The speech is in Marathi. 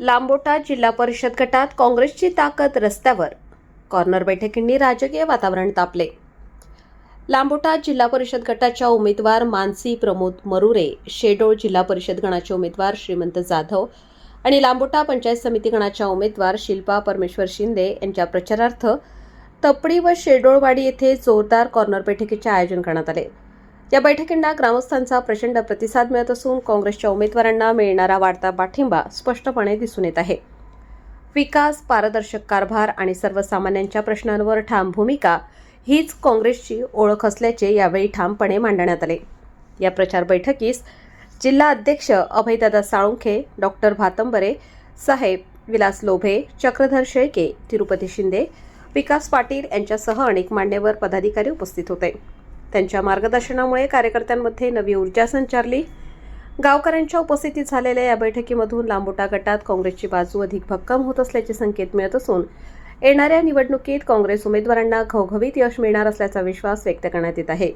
लांबोटा जिल्हा परिषद गटात काँग्रेसची ताकद रस्त्यावर. कॉर्नर बैठकींनी राजकीय वातावरण तापले. लांबोटा जिल्हा परिषद गटाच्या उमेदवार मानसी प्रमोद मरुरे शेडोळ जिल्हा परिषद गणाचे उमेदवार श्रीमंत जाधव आणि लांबोटा पंचायत समिती गणाच्या उमेदवार शिल्पा परमेश्वर शिंदे यांच्या प्रचारार्थ तपडी व शेडोळवाडी येथे जोरदार कॉर्नर बैठकीचे आयोजन करण्यात आले. या बैठकींना ग्रामस्थांचा प्रचंड प्रतिसाद मिळत असून काँग्रेसच्या उमेदवारांना मिळणारा वाढता पाठिंबा स्पष्टपणे दिसून येत आहे. विकास पारदर्शक कारभार आणि सर्वसामान्यांच्या प्रश्नांवर ठाम भूमिका हीच काँग्रेसची ओळख असल्याचे यावेळी ठामपणे मांडण्यात आले. या प्रचार बैठकीस जिल्हा अध्यक्ष अभयदादा साळुंखे डॉक्टर भातंबरे साहेब विलास लोभे चक्रधर शेळके तिरुपती शिंदे विकास पाटील यांच्यासह अनेक मान्यवर पदाधिकारी उपस्थित होते. त्यांच्या मार्गदर्शनामुळे कार्यकर्त्यांमध्ये नवी ऊर्जा संचारली. गावकऱ्यांच्या उपस्थितीत झालेल्या या बैठकीमधून लांबोटा गटात काँग्रेसची बाजू अधिक भक्कम होत असल्याचे संकेत मिळत असून येणाऱ्या निवडणुकीत काँग्रेस उमेदवारांना घवघवीत यश मिळणार असल्याचा विश्वास व्यक्त करण्यात येत आहे.